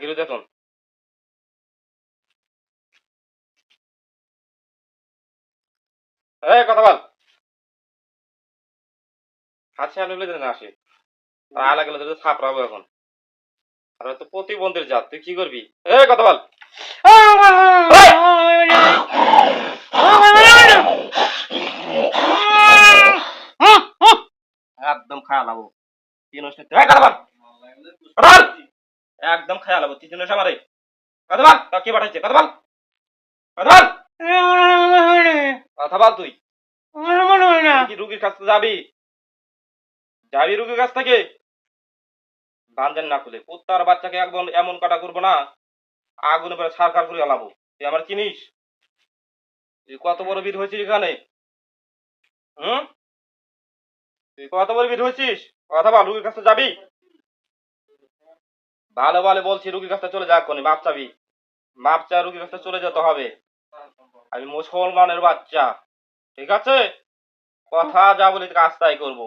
গিরু দেখুন এই, কথা বল। হাসি আলু বলে না আসে আলা গেলে তো ছাপড়াবো এখন। আর তো প্রতিবন্ধীর জাত। তুই কি করবি? এই, কথা বল। একদম খায়া লাবো কথা বল। একদম খায়া লাবো তিন ওষুধ আমারে। কথা বল, তা কে পাঠাইছে? কথা বল। কথা বল। কথা বল তুই। কি রুগীর কাছ থেকে যাবি? যাবি রুগীর কাছ থেকে? বান্ধেন না খুলে। কুত্তার বাচ্চাকে একদম এমন কাটা করব না, আগুনে পরে সারকার করে আলাবো তুই আমার চিনিস? তুই কত বড় বীর হয়েছিস এখানে? হুম? তুই কত বড় বীর হয়েছিস? কথা বল, রুগীর কাছে যাবি? ভালো ভালো বলছি, রুগীর কাছে চলে যাক কোনি মাপ চাবি। মাপ চা রুগীর কাছে চলে যেতে হবে। আমি মুসলমানের বাচ্চা, ঠিক আছে? কথা যা বলি কাজ তাই করব।